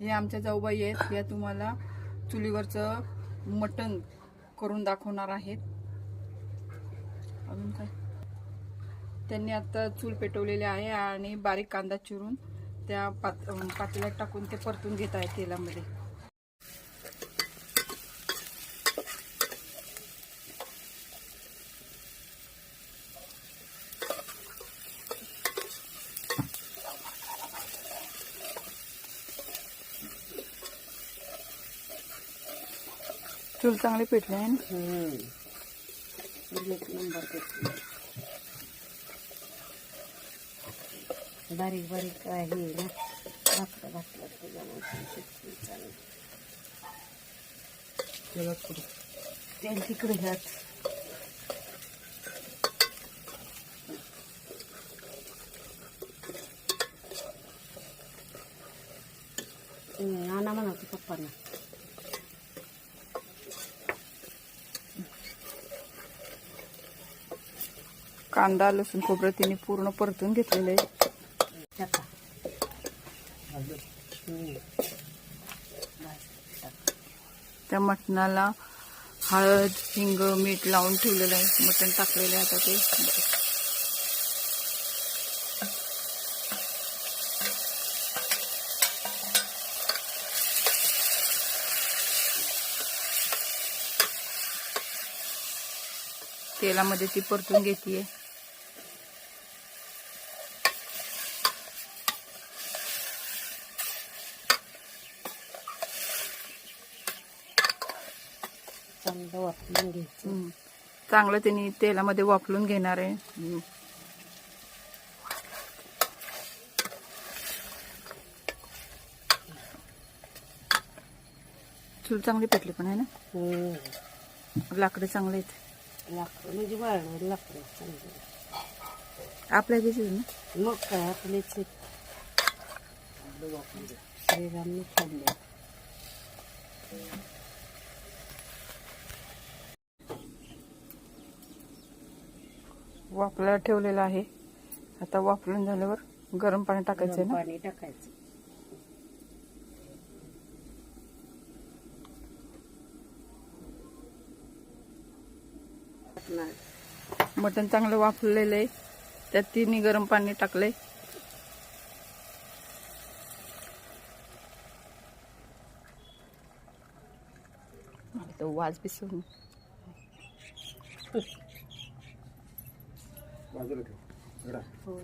हे आमच्या जाऊबाई आहेत. या तुम्हाला चुलीवरचं मटण करून दाखवणार आहेत. अजून काय? त्यांनी आता चूल पेटवलेली आहे आणि बारीक कांदा चिरून त्या पात पातळ्यात पातेल्यात टाकून ते परतून घेत आहेत तेलामध्ये. चूल चांगले पेटले आहे ना? एक नंबर घेतली बारीक बारीक आहे ना? भाकरं घातलं त्याच्यामुळे शिजली चांगली तेल तिकडे घात हम्म, आणा म्हणावं पप्पांना. कांदा लसूण खोबरं तिने पूर्ण परतून घेतलेलं आहे. त्या मटणाला हळद हिंग मीठ लावून ठेवलेलं आहे. मटण टाकलेलं आहे आता ते. तेलामध्ये ती परतून घेतीये. चांगलं वापरून घ्यायचं. चांगलं त्यांनी तेलामध्ये वाफलून घेणार आहे. चूल चांगली पेटली पण आहे ना. लाकडे चांगले आहेत लाकडं म्हणजे वाळणार लाकडं चांगली आपल्या घ्यायचे ना मग काय आहेत. श्रीरामने खाल्ले वाफला ठेवलेला आहे. आता वाफलून झाल्यावर गरम पाणी टाकायचं आहे ना पाणी टाकायचं. मटण चांगलं वाफलेलं आहे. त्यात तिन्ही गरम पाणी टाकलंय. वाज बिसून बाजूला ठेव. घडा होय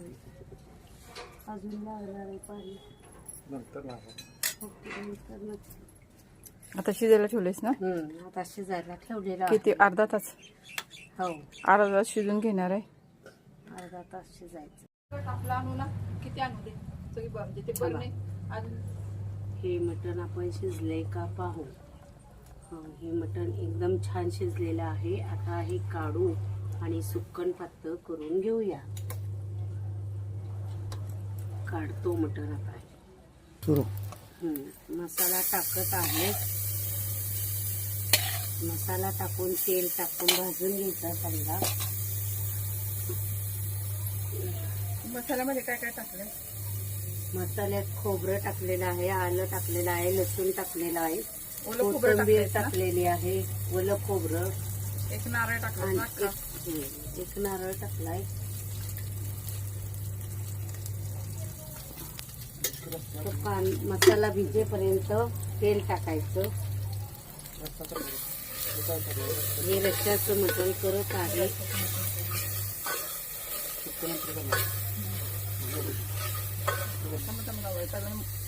अजून लागणार आहे पाणी. नंतर फक्त आता शिजायला ठेवलेस ना? हम्म, आता शिजायला ठेवलेला किती? अर्धा तास. हो. अर्धा तास शिजून घेणार आहे. अर्धा तास शिजायचं. आपला आणू ना. किती आणू दे? सगळी म्हणजे ते बरं नाही हे मटण आपण शिजलंय का पाहू. हं, हे मटण एकदम छान शिजलेलं आहे. आता हे काढू. आणि सुक्कन पातळ करून घेऊया. काढतो मटण आता. हं, मसाला टाकत आहे. मसाला टाकून तेल टाकून भाजून घ्यायचा समजा. मसाल्यामध्ये काय काय टाकलंय? मसाल्यात खोबरं टाकलेलं आहे आलं टाकलेलं आहे लसूण टाकलेलं आहे. ओलं खोबरं कोथिंबीर? टाकलेली आहे ओलं खोबरं. एक नारळ टाकलं एक नारळ टाकलाय तो पान मसाला भिजेपर्यंत तेल टाकायचं हे रश्याचं मटण करत आहे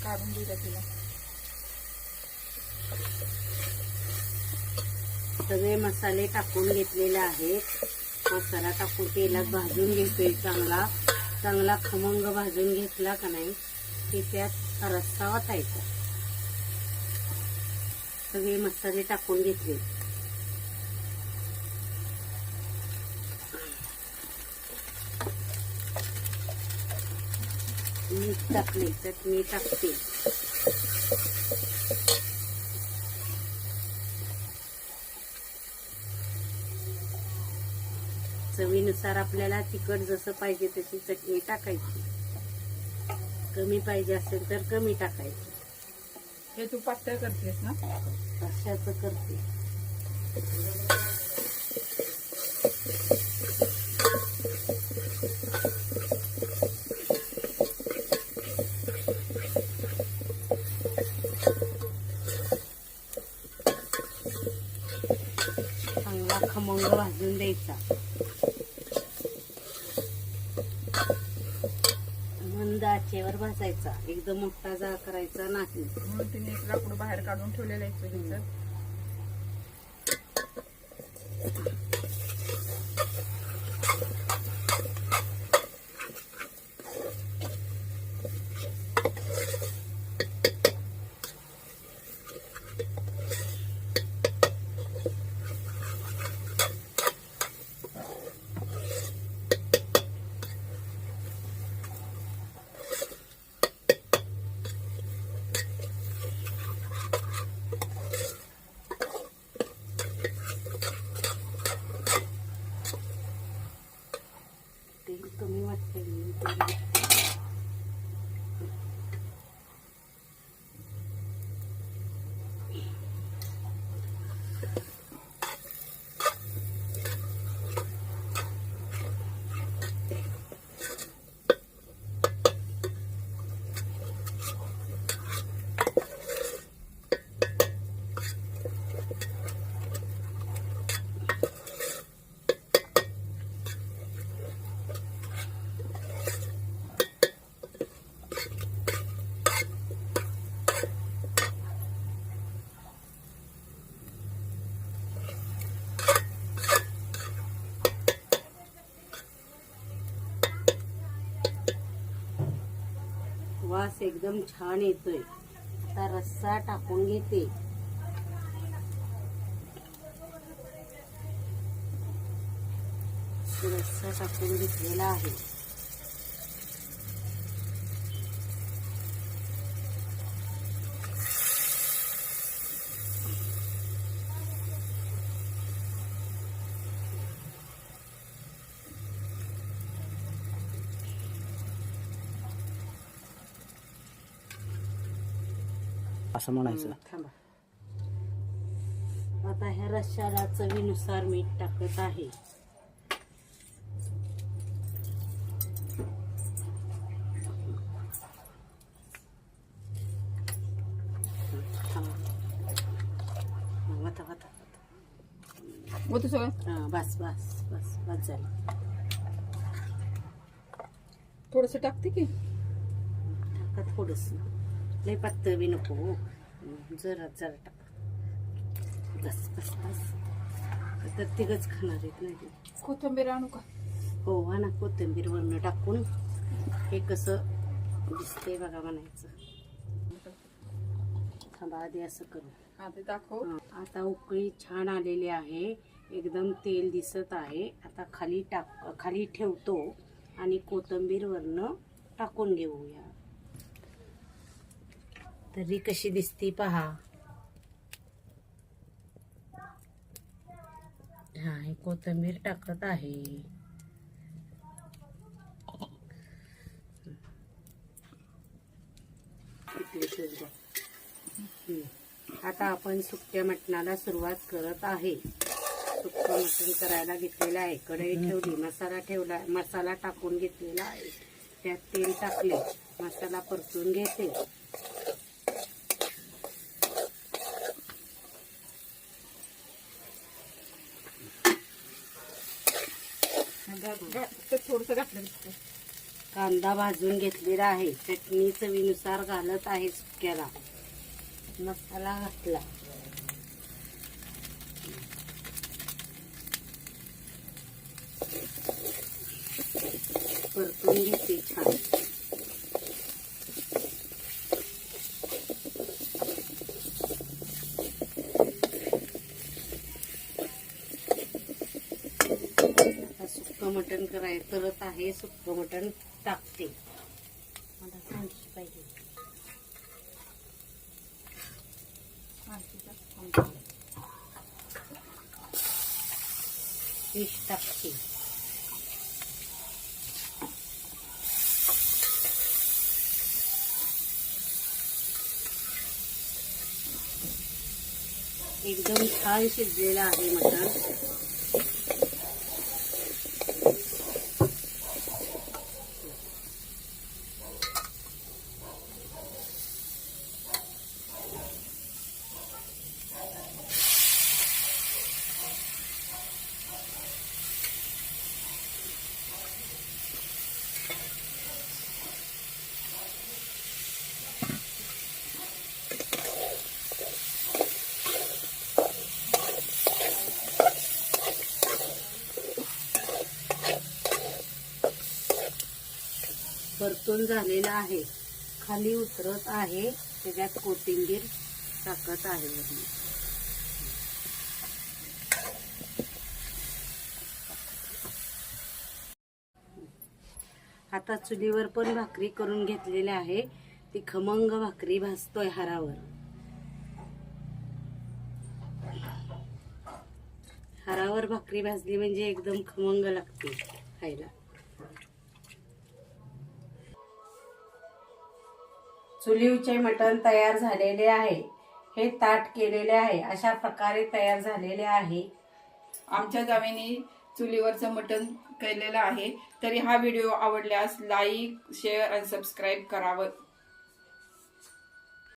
काढून देऊ तिला सगळे मसाले टाकून घेतलेले आहेत. मसाला टाकून तेलात भाजून घेतोय चांगला. चांगला खमंग भाजून घेतला का नाही की त्यात रस्सा वाटायचा सगळे मसाले टाकून घेतले. मीठ टाकले चटणी टाकते. चवीनुसार आपल्याला तिखट जसं पाहिजे तशी चटणी टाकायची. कमी पाहिजे असेल तर कमी टाकायची. हे तू पातळ करतेस ना? रश्श्याचं करते. मंद आचेवर भाजायचा एकदम मोठा जाळ करायचा नाही. म्हणून तिने एक लाकूड बाहेर काढून ठेवलेलं आहे चुलीचं तेल कमी वाटते म्हणून तेल वाटते. वास एकदम छान येतोय. आता रस्सा टाकून घेते. रस्सा टाकून घेतलेला आहे. असं म्हणायचं. हं, थांबा. आता ह्या रश्श्याला चवीनुसार मीठ टाकत आहे. हं, हं, बस बस बस बस झालं. थोडस टाकते की? टाका थोडस. लय पातळ बी नको. जरा जरा टाका. बस बस बस. तर तिघच खाणार आहेत नाही कोथिंबीर आणू का? हो हा ना कोथिंबीर वरनं टाकून. हे कसं दिसते बघा म्हणायचं. थांबा आधी असं करू. ते दाखव. आता उकळी छान आलेली आहे. एकदम तेल दिसत आहे. आता खाली टाक खाली ठेवतो आणि कोथिंबीर वरनं टाकून घेऊया. तरी कशी दिसती पहा. हा हे कोथिंबीर टाकत आहे. आता आपण सुक्या मटणाला सुरुवात करत आहे. सुक्क मटण करायला घेतलेलं आहे. कढई ठेवली मसाला ठेवला मसाला टाकून घेतलेला आहे. त्यात तेल टाकले मसाला परतून घेते. थोडस घातलं कांदा भाजून घेतलेला आहे. चटणी चवीनुसार घालत आहे सुक्याला. मसाला घातला. परतून घेते छान. कराय करत आहे सुक्क मटण टाकते. मला सांगशी पाहिजे. फिश टाकते. एकदम छान शिजलेलं आहे मटण. परतून झालेलं आहे. खाली उतरत आहे. त्याच्यात कोथिंबीर टाकत आहे. आता चुलीवर पण भाकरी करून घेतलेली आहे. ती खमंग भाकरी भाजतोय हारावर. हारावर भाकरी भाजली म्हणजे एकदम खमंग लागते खायला. चुलीवचे मटण तयार झालेले आहे. हे ताट केलेले आहे. अशा प्रकारे तयार झालेले आहे. आमच्या जावेने चुलीवरचं मटण केलेलं आहे. तरी हा व्हिडिओ आवडल्यास लाईक शेअर आणि सबस्क्राईब करावं.